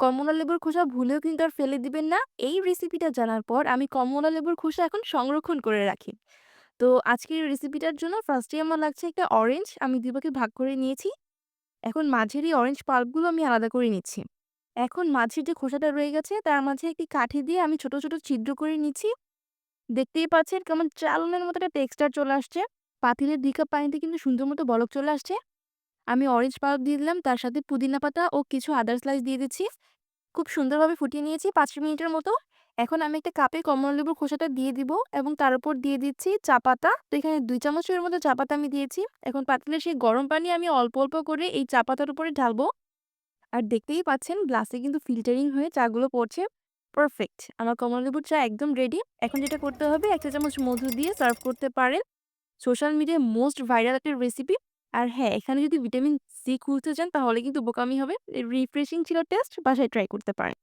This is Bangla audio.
কমলা লেবুর খোসা ভুলেও কিন্তু আর ফেলে দিবেন না। এই রেসিপিটা জানার পর আমি কমলা লেবুর খোসা এখন সংরক্ষণ করে রাখি। তো আজকের রেসিপিটার জন্য ফার্স্ট আমার লাগছে একটা অরেঞ্জ। আমি ২ ভাগ করে নিয়েছি। এখন মাঝের এই অরেঞ্জ পাল্পগুলো আমি আলাদা করে নিচ্ছি। এখন মাঝের যে খোসাটা রয়ে গেছে তার মাঝে একটি কাঠি দিয়ে আমি ছোট, ছোট ছিদ্র করে নিচ্ছি। দেখতেই পাচ্ছেন কেমন চালনের মতো একটা টেক্সচার চলে আসছে। পাতিলের ২ কাপ পানিতে কিন্তু সুন্দর মতো বলক চলে আসছে। আমি অরেঞ্জ পাল্প দিয়ে দিলাম। তার সাথে পুদিনা পাতা ও কিছু আদার স্লাইস দিয়ে দিচ্ছি। খুব সুন্দরভাবে ফুটিয়ে নিয়েছি পাঁচ মিনিটের মতো। এখন আমি একটা কাপে কমলালেবুর খোসাটা দিয়ে দিব এবং তার উপর দিয়ে দিচ্ছি চা পাতা। তো এখানে ২ চামচের মতো চা পাতা আমি দিয়েছি। এখন পাতিলের সেই গরম পানি আমি অল্প, অল্প করে এই চা পাতার উপরে ঢালবো। আর দেখতেই পাচ্ছেন গ্লাসে কিন্তু ফিল্টারিং হয়ে চাগুলো পড়ছে। পারফেক্ট! আমার কমলালেবুর চা একদম রেডি। এখন যেটা করতে হবে একটা চামচ মধু দিয়ে সার্ভ করতে পারেন। সোশ্যাল মিডিয়ায় মোস্ট ভাইরাল একটা রেসিপি। আর হ্যাঁ, এখানে যদি ভিটামিন সি খুঁজতে চান তাহলে কিন্তু বোকামি হবে। রিফ্রেশিং ছিল টেস্ট, বাসায় ট্রাই করতে পারেন।